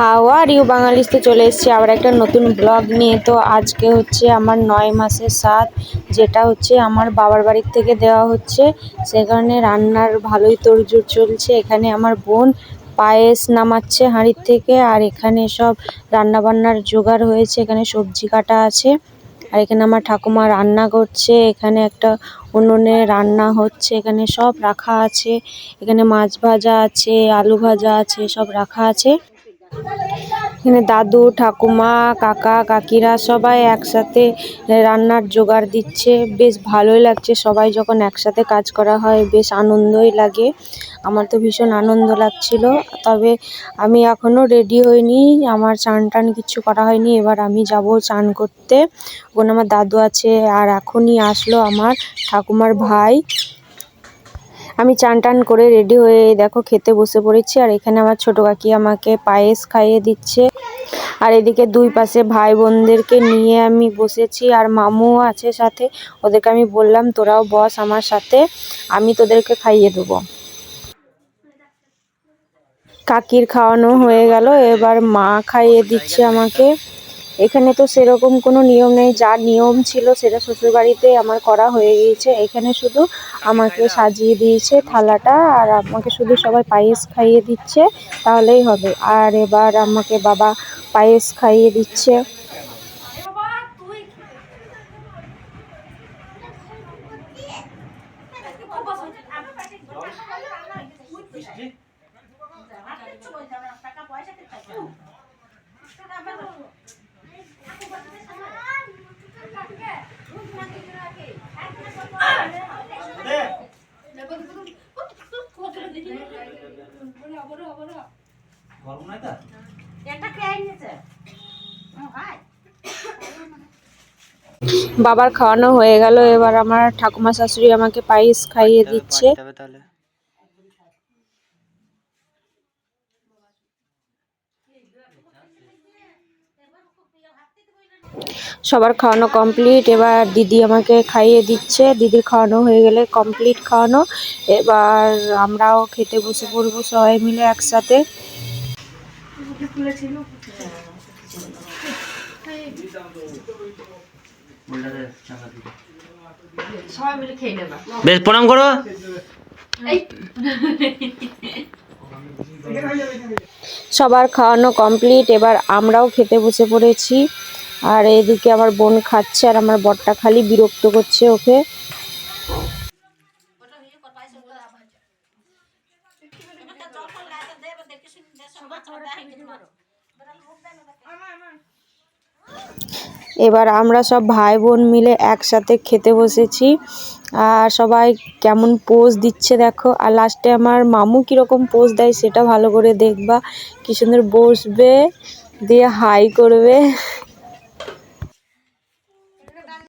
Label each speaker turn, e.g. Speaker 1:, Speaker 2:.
Speaker 1: How are you বাঙালিতে চলে এসেছি আবার একটা নতুন ব্লগ নিয়ে। তো আজকে হচ্ছে আমার নয় মাসের সাত যেটা হচ্ছে আমার বাবার বাড়ির থেকে দেওয়া হচ্ছে। সেখানে রান্নার ভালোই তোড়জোড় চলছে। এখানে আমার বোন পায়েস নামাচ্ছে হাঁড়ির থেকে আর এখানে সব রান্না বান্নার জোগাড় হয়েছে। এখানে সবজি কাটা আছে আর এখানে আমার ঠাকুমা রান্না করছে। এখানে একটা উনুনে রান্না হচ্ছে। এখানে সব রাখা আছে। এখানে মাছ ভাজা আছে, আলু ভাজা আছে, সব রাখা আছে। এখানে দাদু, ঠাকুমা, কাকা, কাকিরা সবাই একসাথে রান্নার জোগাড় দিচ্ছে। বেশ ভালোই লাগছে সবাই যখন একসাথে কাজ করা হয়, বেশ আনন্দই লাগে। আমার তো ভীষণ আনন্দ লাগছিল। তবে আমি এখনও রেডি হইনি, আমার চান টান কিচ্ছু করা হয়নি, এবার আমি যাব চান করতে। ওখানে আমার দাদু আছে আর এখনই আসলো আমার ঠাকুমার ভাই। আমি চান টান করে রেডি হয়ে দেখো খেতে বসে পড়েছি, আর এখানে আমার ছোটো কাকি আমাকে পায়েস খাইয়ে দিচ্ছে। আর এদিকে দুই পাশে ভাই বোনদেরকে নিয়ে আমি বসেছি, আর মামুও আছে সাথে। ওদেরকে আমি বললাম, তোরাও বস আমার সাথে, আমি তোদেরকে খাইয়ে দেবো। কাকির খাওয়ানো হয়ে গেল, এবার মা খাইয়ে দিচ্ছে আমাকে। এখানে তো সেরকম কোনো নিয়ম নেই, যা নিয়ম ছিল সেটা শ্বশুরবাড়িতে আমার করা হয়ে গিয়েছে। এখানে শুধু আমাকে সাজিয়ে দিয়েছে থালাটা আর আমাকে শুধু সবাই পায়েস খাইয়ে দিচ্ছে, তাহলেই হবে। আর এবার আমাকে বাবা পায়েস খাইয়ে দিচ্ছে।
Speaker 2: গরম নাই তা?
Speaker 1: বাবার খাওয়ানো হয়ে গেল এবার আমার ঠাকুমা শাশুড়ি আমাকে পায়েস খাইয়ে দিচ্ছে।
Speaker 2: তাহলে?
Speaker 1: সবার খাওয়ানো কমপ্লিট এবার দিদি আমাকে খাইয়ে দিচ্ছে। দিদির খাওয়ানো হয়ে গেলে কমপ্লিট খাওয়ানো। এবার আমরাও খেতে বসে পড়ব সবাই মিলে একসাথে।
Speaker 2: বেশ প্রণাম করো।
Speaker 1: সবার খাওয়ানো কমপ্লিট এবার আমরাও খেতে বসে পড়েছি। আর এদিকে আমার বোন খাচ্ছে আর আমার বরটা খালি বিরক্ত করছে ওকে। এবার আমরা সব ভাই বোন মিলে একসাথে খেতে বসেছি। আর সবাই কেমন পোজ দিচ্ছে দেখো। আর লাস্টে আমার মামু কীরকম পোজ দেয় সেটা ভালো করে দেখবা। কি সুন্দর বসবে, দিয়ে হাই করবে।